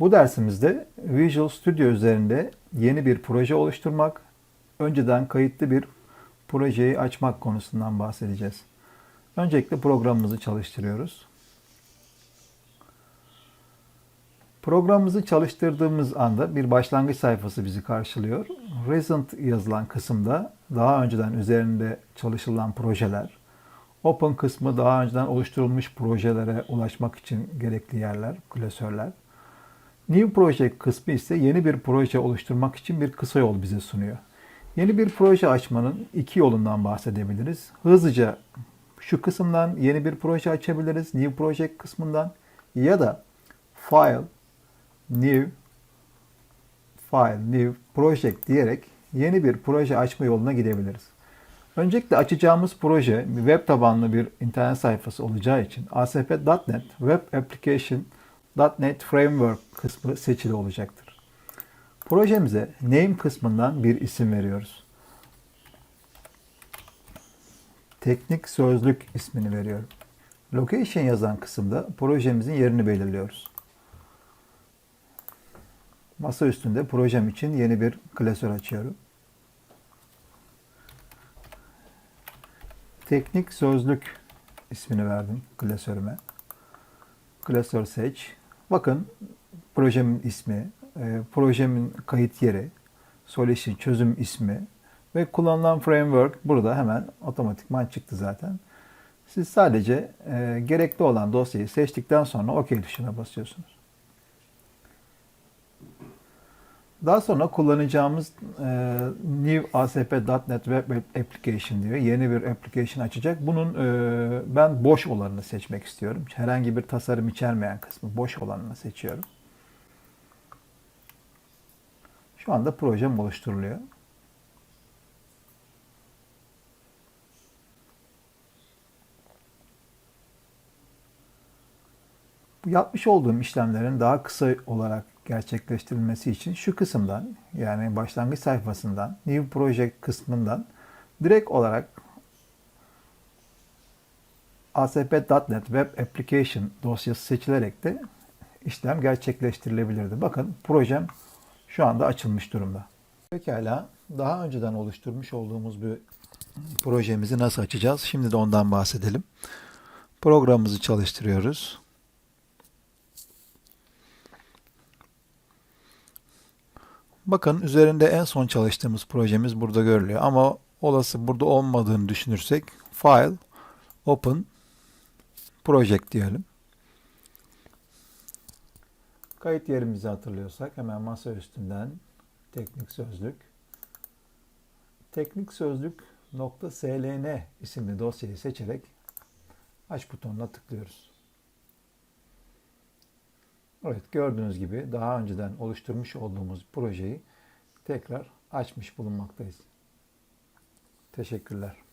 Bu dersimizde Visual Studio üzerinde yeni bir proje oluşturmak, önceden kayıtlı bir projeyi açmak konusundan bahsedeceğiz. Öncelikle programımızı çalıştırıyoruz. Programımızı çalıştırdığımız anda bir başlangıç sayfası bizi karşılıyor. Recent yazılan kısımda daha önceden üzerinde çalışılan projeler, Open kısmı daha önceden oluşturulmuş projelere ulaşmak için gerekli yerler, klasörler. New Project kısmı ise yeni bir proje oluşturmak için bir kısa yol bize sunuyor. Yeni bir proje açmanın iki yolundan bahsedebiliriz. Hızlıca şu kısımdan yeni bir proje açabiliriz. New Project kısmından ya da File, New, File, New Project diyerek yeni bir proje açma yoluna gidebiliriz. Öncelikle açacağımız proje web tabanlı bir internet sayfası olacağı için ASP.NET Web Application .NET Framework kısmı seçili olacaktır. Projemize name kısmından bir isim veriyoruz. Teknik sözlük ismini veriyorum. Location yazan kısımda projemizin yerini belirliyoruz. Masa üstünde projem için yeni bir klasör açıyorum. Teknik sözlük ismini verdim klasörüme. Klasör seç. Bakın projemin ismi, e, projemin kayıt yeri, solution çözüm ismi ve kullanılan framework burada hemen otomatikman çıktı zaten. Siz sadece e, gerekli olan dosyayı seçtikten sonra OK tuşuna basıyorsunuz. Daha sonra kullanacağımız e, New ASP.NET Web Application diyor. Yeni bir application açacak. Bunun e, ben boş olanını seçmek istiyorum. Herhangi bir tasarım içermeyen kısmı boş olanını seçiyorum. Şu anda projem oluşturuluyor. Yapmış olduğum işlemlerin daha kısa olarak gerçekleştirilmesi için şu kısımdan yani başlangıç sayfasından New Project kısmından direkt olarak ASP.NET Web Application dosyası seçilerek de işlem gerçekleştirilebilirdi. Bakın projem şu anda açılmış durumda. Pekala daha önceden oluşturmuş olduğumuz bir projemizi nasıl açacağız? Şimdi de ondan bahsedelim. Programımızı çalıştırıyoruz. Bakın üzerinde en son çalıştığımız projemiz burada görülüyor. Ama olası burada olmadığını düşünürsek File, Open, Project diyelim. Kayıt yerimizi hatırlıyorsak hemen masa üstünden teknik sözlük. Teknik sözlük .sln isimli dosyayı seçerek aç butonuna tıklıyoruz. Evet gördüğünüz gibi daha önceden oluşturmuş olduğumuz projeyi tekrar açmış bulunmaktayız. Teşekkürler.